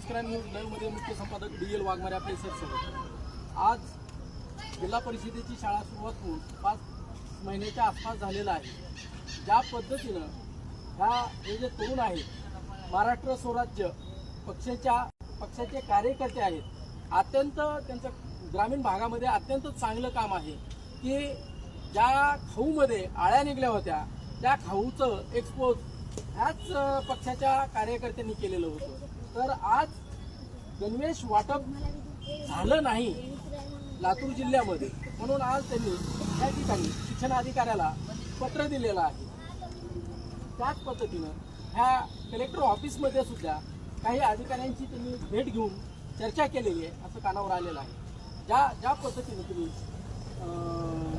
Police crime news लाईव्हमध्ये मुख्य संपादक D L Waghmare आपले सर सोबत. आज जिल्हा परिषदेची शाळा सुरुवात होऊन पाच महिन्याच्या आसपास झालेला आहे. ज्या पद्धतीनं ह्या हे जे तरुण आहेत महाराष्ट्र स्वराज्य पक्षाच्या पक्षाचे कार्यकर्ते आहेत अत्यंत त्यांचं ग्रामीण भागामध्ये अत्यंत चांगलं काम आहे. की ज्या खाऊमध्ये आळ्या निघल्या होत्या त्या खाऊचं एक्सपोज ह्याच पक्षाच्या कार्यकर्त्यांनी केलेलं होतं. तर आज गणवेश वाटप झालं नाही लातूर जिल्ह्यामध्ये. म्हणून आज त्यांनी त्या ठिकाणी शिक्षण अधिकाऱ्याला पत्र दिलेलं आहे. त्याच पद्धतीनं ह्या कलेक्टर ऑफिसमध्ये सुद्धा काही अधिकाऱ्यांची त्यांनी भेट घेऊन चर्चा केलेली आहे असं कानावर आलेलं आहे. ज्या ज्या पद्धतीनं तुम्ही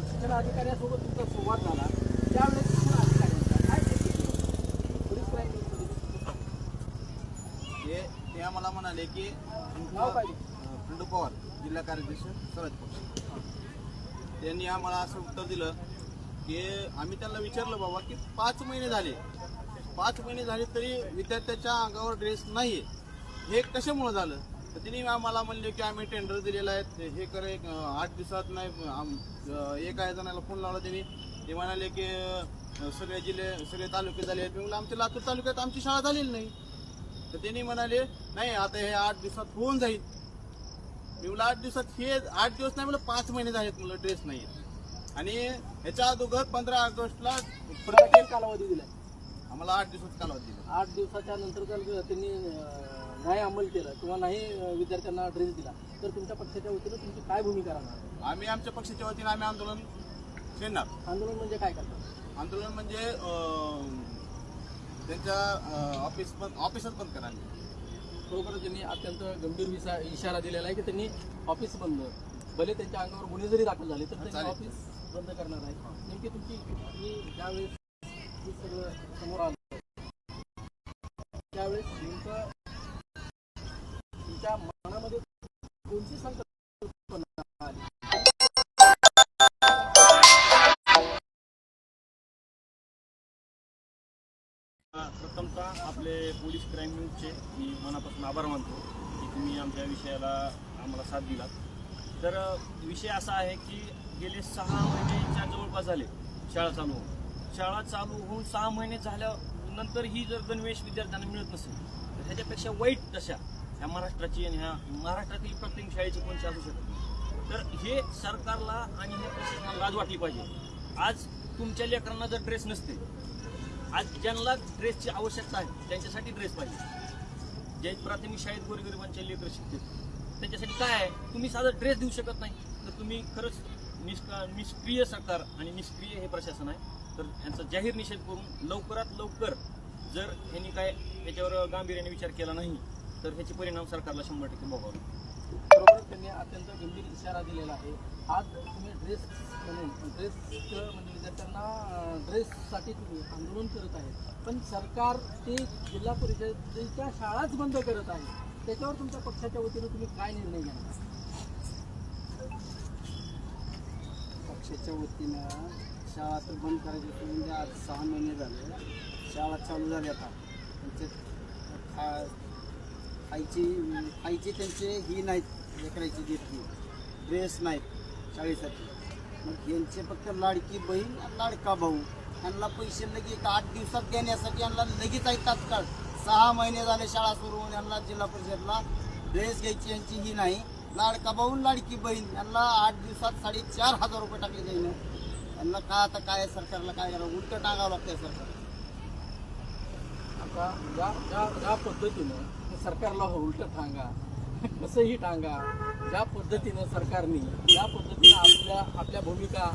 शिक्षण अधिकाऱ्यासोबत तुमचा संवाद झाला त्यावेळेस शिक्षण अधिकाऱ्यांचा काय प्रतिक्रिया? पोलीस क्राईम न्यूजमध्ये ते ते आम्हाला म्हणाले की? खंडू पवार जिल्हा कार्याध्यक्ष स्वराज पक्ष त्यांनी आम्हाला असं उत्तर दिलं की आम्ही त्यांना विचारलं बाबा की पाच महिने झाले. पाच महिने झाले तरी विद्यार्थ्याच्या अंगावर ड्रेस नाही आहे हे कशामुळं झालं? तर त्यांनी आम्हाला म्हणले की आम्ही टेंडर दिलेलं आहे. हे करे अं, आठ दिवसात नाही एका जणाला फोन लावला त्यांनी. ते म्हणाले की सगळे जिल्हे सगळे तालुके झाले आहेत. आमच्या लातूर तालुक्यात आमची शाळा झालेली नाही. तर त्यांनी म्हणाले नाही आता हे आठ दिवसात होऊन जाईल. मी म्हणलं आठ दिवसात हे आठ दिवस नाही म्हणलं पाच महिने झालेत म्हणलं ड्रेस नाही आणि ह्याच्या अगोदर पंधरा ऑगस्टला कालावधी दिलाय. आम्हाला आठ दिवसात कालावधी दिला. आठ दिवसाच्या नंतर जर त्यांनी नाही अंमल केलं किंवा नाही विद्यार्थ्यांना ड्रेस दिला तर तुमच्या पक्षाच्या वतीनं तुमची काय भूमिका राहणार? आम्ही आमच्या पक्षाच्या वतीने आम्ही आंदोलन छेडणार आंदोलन म्हणजे काय करतात? आंदोलन म्हणजे त्यांच्या ऑफिस पण ऑफिसच बंद करा. खरोखर त्यांनी अत्यंत गंभीर विसा इशारा दिलेला आहे की त्यांनी ऑफिस बंद. भले त्यांच्या अंगावर गुन्हे जरी दाखल झाले तर त्यांनी. ऑफिस बंद करणार आहे. नेमकी तुमची मी ज्यावेळेस हे सगळं समोर आलं त्यावेळेस नेमकं प्रथमतः आपले पोलीस क्राईम न्यूजचे मी मनापासून आभार मानतो की तुम्ही आमच्या विषयाला आम्हाला साथ दिला तर विषय असा आहे की गेले सहा महिनेच्या जवळपास झाले शाळा चालू होऊन. शाळा चालू होऊन सहा महिने झाल्यानंतर ही जर गणवेश विद्यार्थ्यांना मिळत नसेल तर ह्याच्यापेक्षा वाईट दशा ह्या महाराष्ट्राची आणि ह्या महाराष्ट्रातील प्रत्येक शाळेची कोणती असू शकत नाही. तर हे सरकारला आणि हे प्रशासनाला लाज वाटली पाहिजे. आज तुमच्या लेकरांना जर ड्रेस नसते आज ज्यांना ड्रेसची आवश्यकता आहे त्यांच्यासाठी ड्रेस पाहिजे. जे प्राथमिक शाळेत गोरगरिबांचे लेकर शिकतात त्यांच्यासाठी काय आहे? तुम्ही साधा ड्रेस देऊ शकत नाही. तर तुम्ही खरंच निष्का निष्क्रिय सरकार आणि निष्क्रिय हे प्रशासन आहे. तर यांचा जाहीर निषेध करून लवकरात लवकर जर ह्यांनी काय याच्यावर गांभीर्याने विचार केला नाही तर ह्याचे परिणाम सरकारला शंभर टक्के भोगावे बरोबर अत्यंत गंभीर इशारा दिलेला आहे. आज तुम्ही ड्रेस म्हणून ड्रेस म्हणजे विद्यार्थ्यांना ड्रेससाठी तुम्ही आंदोलन करत आहे पण सरकार ते जिल्हा परिषदेच्या शाळाच बंद करत आहे. त्याच्यावर तुमच्या पक्षाच्या वतीनं तुम्ही काय निर्णय घेणार? पक्षाच्या वतीनं शाळा तर बंद करायची होती म्हणजे आज सहा महिने झाले. शाळा चालू झाल्या आता. त्यांचे खा खायची खायची त्यांचे ही नाहीत. लेकरायची देत नाही. ड्रेस नाहीत शाळेसाठी. मग यांचे फक्त लाडकी बहीण आणि लाडका भाऊ. यांना पैसे लगेच आठ दिवसात देण्यासाठी यांना लगेच आहे तात्काळ. सहा महिने झाले शाळा सुरू होऊन यांना जिल्हा परिषदला ड्रेस घ्यायची यांची ही नाही. लाडका भाऊ लाडकी बहीण यांना आठ दिवसात साडेचार हजार रुपये टाकले जाईन. यांना काय आता काय सरकारला काय करावं? उलटं टांगावं लागतंय सरकार. आता ज्या ज्या ज्या पद्धतीनं सरकारला हो उलटं कसंही टांगा. ज्या पद्धतीनं सरकारने ज्या पद्धतीनं आपल्या आपल्या भूमिका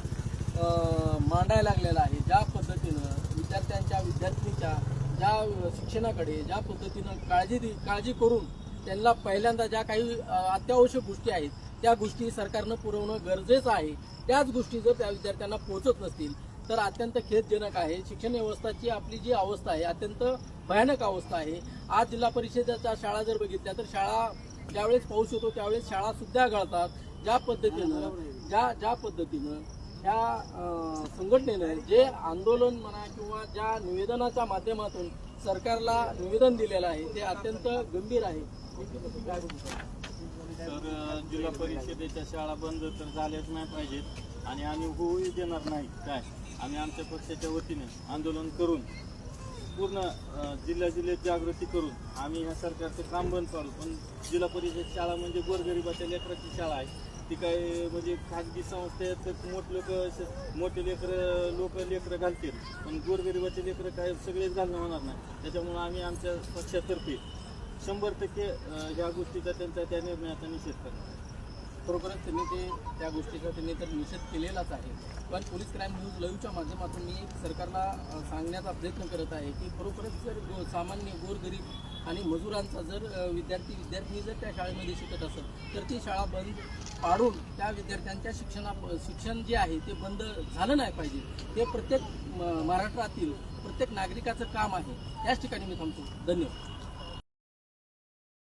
मांडायला लागलेल्या आहे ज्या पद्धतीनं विद्यार्थ्यांच्या विद्यार्थिनीच्या ज्या शिक्षणाकडे ज्या पद्धतीनं काळजी दि- काळजी करून त्यांना पहिल्यांदा ज्या काही अत्यावश्यक गोष्टी आहेत त्या गोष्टी सरकारनं पुरवणं गरजेचं आहे. त्याच गोष्टी जर त्या विद्यार्थ्यांना पोहोचत नसतील तर अत्यंत खेदजनक आहे. शिक्षण व्यवस्थाची आपली जी अवस्था आहे अत्यंत भयानक अवस्था आहे. आज जिल्हा परिषदेच्या शाळा जर बघितल्या तर शाळा ज्यावेळेस पाऊस होतो त्यावेळेस शाळा सुद्धा गळतात. ज्या पद्धतीनं ज्या ज्या पद्धतीनं ह्या संघटनेनं जे आंदोलन म्हणा किंवा ज्या निवेदनाच्या माध्यमातून सरकारला निवेदन दिलेलं आहे ते अत्यंत गंभीर आहे. तर जिल्हा परिषदेच्या शाळा बंद तर झाल्याच नाही पाहिजेत आणि आम्ही होऊ देणार नाही. काय? आम्ही आमच्या पक्षाच्या वतीने आंदोलन करून पूर्ण जिल्हा जिल्ह्या जिल्ह्यात जागृती करून आम्ही ह्या सरकारचं काम बंद पाडू. पण जिल्हा परिषद शाळा म्हणजे गोरगरिबाच्या लेकराची शाळा आहे. ती काय म्हणजे खाजगी संस्थेत मोठ लोक मोठे लेकरं लोक लेकरं घालतील. पण गोरगरिबाचे लेकरं काय सगळेच घालणं होणार नाही. त्याच्यामुळं आम्ही आमच्या पक्षातर्फे शंभर टक्के ह्या गोष्टीचा त्यांचा त्या निर्णयाचा निषेध करणार. खरोखरच त्यांनी ते त्या गोष्टीचा त्यांनी तर निषेध केलेलाच आहे. पण पोलीस क्राईम न्यूज लाईव्हच्या माध्यमातून मी सरकारला सांगण्याचा प्रयत्न करत आहे की खरोखरच जर गो- सामान्य गोरगरीब आणि मजुरांचा जर विद्यार्थी विद्यार्थी जर त्या शाळेमध्ये शिकत असेल तर ती शाळा बंद पाडून त्या विद्यार्थ्यांच्या शिक्षणा शिक्षण जे आहे ते बंद झालं नाही पाहिजे. हे प्रत्येक म- महाराष्ट्रातील प्रत्येक नागरिकाचं काम आहे. त्याच ठिकाणी मी थांबतो. धन्यवाद.